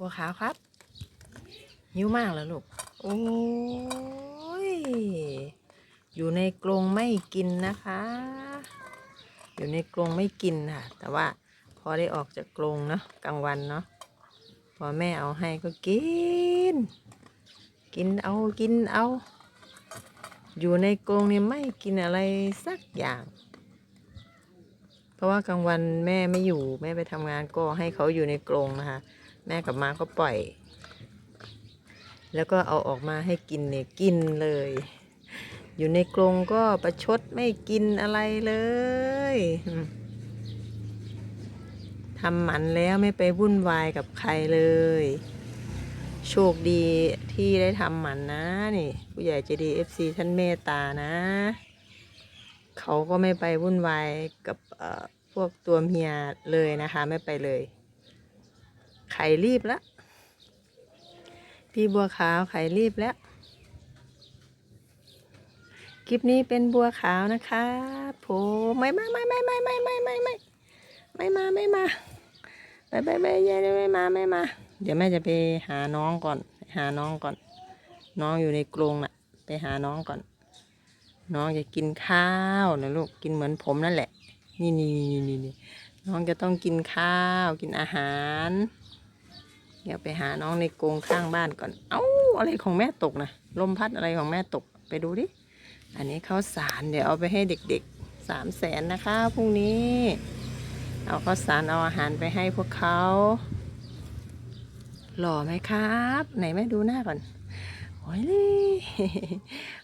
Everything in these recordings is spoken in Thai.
บัวขาวครับ หิวมากแล้วลูก โอ้ย อยู่ในกรงไม่กินนะคะ อยู่ในกรงไม่กินค่ะ แต่ว่าพอได้ออกจากกรงเนาะกลางวันเนาะ พอแม่เอาให้ก็กิน กินเอา กินเอา อยู่ในกรงเนี่ยไม่กินอะไรสักอย่างเพราะว่ากลางวันแม่ไม่อยู่ แม่ไปทำงานก็ให้เขาอยู่ในกรงนะคะ แม่กับมาก็ปล่อย แล้วก็เอาออกมาให้กินเนี่ยกินเลย อยู่ในกรงก็ประชดไม่กินอะไรเลยทำหมันแล้วไม่ไปวุ่นวายกับใครเลย โชคดีที่ได้ทำหมันนะนี่ผู้ใหญ่ใจดีเอฟซีท่านเมตตานะ เขาก็ไม่ไปวุ่นวายกับพวกตัวเมียเลยนะคะ ไม่ไปเลย ไข่รีบแล้ว พี่บัวขาวไข่รีบแล้ว คลิปนี้เป็นบัวขาวนะคะผมไม่ม่ไม่ไม่ไม่ไม่ไม่ไม่ไม่ไม่มาไม่มาไปไปไปยายไม่มาไม่มา เดี๋ยวแม่จะไปหาน้องก่อน หาน้องก่อน น้องอยู่ในกรงน่ะ ไปหาน้องก่อน น้องจะกินข้าวนะลูก กินเหมือนผมนั่นแหละ นี่นี่นี่นี่น้องจะต้องกินข้าว กินอาหาร เดี๋ยวไปหาน้องในกรงข้างบ้านก่อน เอ้าอะไรของแม่ตกนะลมพัดอะไรของแม่ตกไปดูดิ อันนี้ข้าวสารเดี๋ยวเอาไปให้เด็กๆสามแสนนะคะพรุ่งนี้ เอาข้าวสารเอาอาหารไปให้พวกเขาหล่อไหมครับ ไหนแม่ดูหน้าก่อนโอ้ยเลย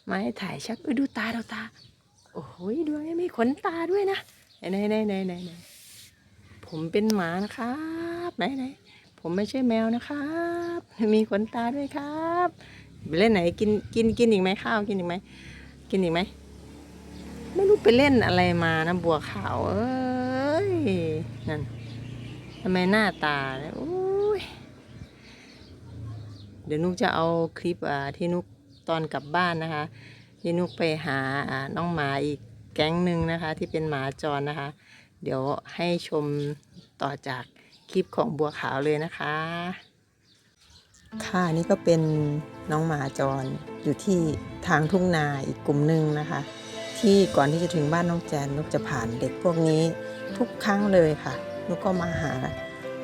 มาให้ถ่ายชักเอ้ยดูตาดูตา โอ้โหดูไม่มีขนตาด้วยนะไหนไหนไหนไหนไหนผมเป็นหมานะครับไหนไหน ผมไม่ใช่แมวนะครับ มีขนตาด้วยครับไปเล่นไหนกินกินกินอีกไหมข้าวกินอีกไหมกินอีกไหมไม่รู้ไปเล่นอะไรมานะบัวขาวเอ้ยนั่นทำไมหน้าตาเนี่ยโอ้ยเดี๋ยวนุกจะเอาคลิปอ่าที่นุกตอนกลับบ้านนะคะ ที่นุกไปหาอ่าน้องหมาอีกแก๊งหนึ่งนะคะ ที่เป็นหมาจรนะคะ เดี๋ยวให้ชมต่อจาก คลิปของบัวขาวเลยนะคะ ค่ะนี่ก็เป็นน้องหมาจรอยู่ที่ทางทุ่งนาอีกกลุ่มหนึ่งนะคะ ที่ก่อนที่จะถึงบ้านน้องแจนนุกจะผ่านเด็กพวกนี้ทุกครั้งเลยค่ะนุกก็มาหา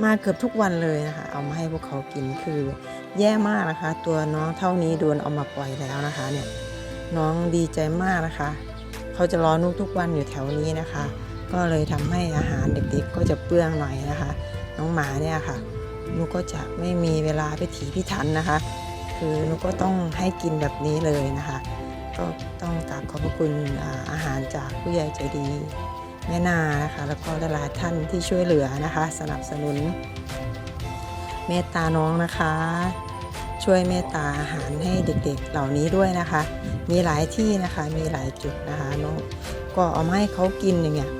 มาเกือบทุกวันเลยนะคะ เอามาให้พวกเขากินคือแย่มากนะคะ ตัวน้องเท่านี้โดนเอามาปล่อยแล้วนะคะเนี่ยน้องดีใจมากนะคะ เขาจะรอนุกทุกวันอยู่แถวนี้นะคะ ก็เลยทำให้อาหารเด็กๆก็จะเปลืองหน่อยนะคะ น้องหมาเนี่ยค่ะนุก็จะไม่มีเวลาไปถีพิถันนะคะ คือนุก็ต้องให้กินแบบนี้เลยนะคะ ก็ต้องกราบขอบพระคุณอาหารจากผู้ใหญ่ใจดีแม่นานะคะ แล้วก็หลายท่านที่ช่วยเหลือนะคะ สนับสนุน เมตตาน้องนะคะ ช่วยเมตตาอาหารให้เด็กๆเหล่านี้ด้วยนะคะ มีหลายที่นะคะมีหลายจุดนะคะน้องก็เอามาให้เขากินอย่างเงี้ย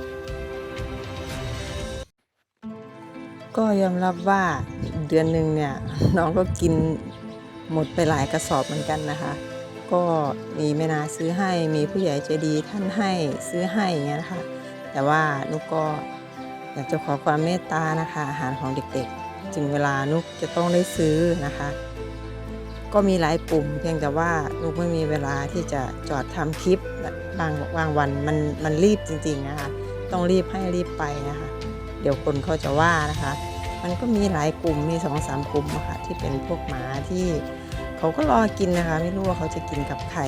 ก็ยอมรับว่าเดือนหนึ่งเนี่ยน้องก็กินหมดไปหลายกระสอบเหมือนกันนะคะ ก็มีแม่นาซื้อให้มีผู้ใหญ่ใจดีท่านให้ซื้อให้อย่างเงี้ยนะคะแต่ว่านุกก็อยากจะขอความเมตตานะคะอาหารของเด็กๆ จึงเวลานุกจะต้องได้ซื้อนะคะ ก็มีหลายปุ่มเพียงแต่ว่านุกไม่มีเวลาที่จะจอดทำคลิปบางบางวันมันมันรีบจริงๆนะคะต้องรีบให้รีบไปนะคะ เดี๋ยวคนเขาจะว่านะคะ มันก็มีหลายกลุ่มมีสองสามกลุ่มอะค่ะที่เป็นพวกหมาที่เขาก็รอกินนะคะ ไม่รู้ว่าเขาจะกินกับใคร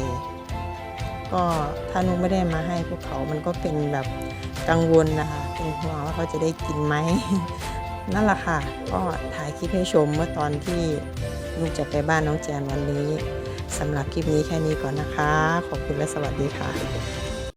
ก็ถ้านุกไม่ได้มาให้พวกเขามันก็เป็นแบบกังวลนะคะเป็นห่วงว่าเขาจะได้กินไหมนั่นแหละค่ะ ก็ถ่ายคลิปให้ชมเมื่อตอนที่นุกจะไปบ้านน้องแจนวันนี้สำหรับคลิปนี้แค่นี้ก่อนนะคะ ขอบคุณและสวัสดีค่ะ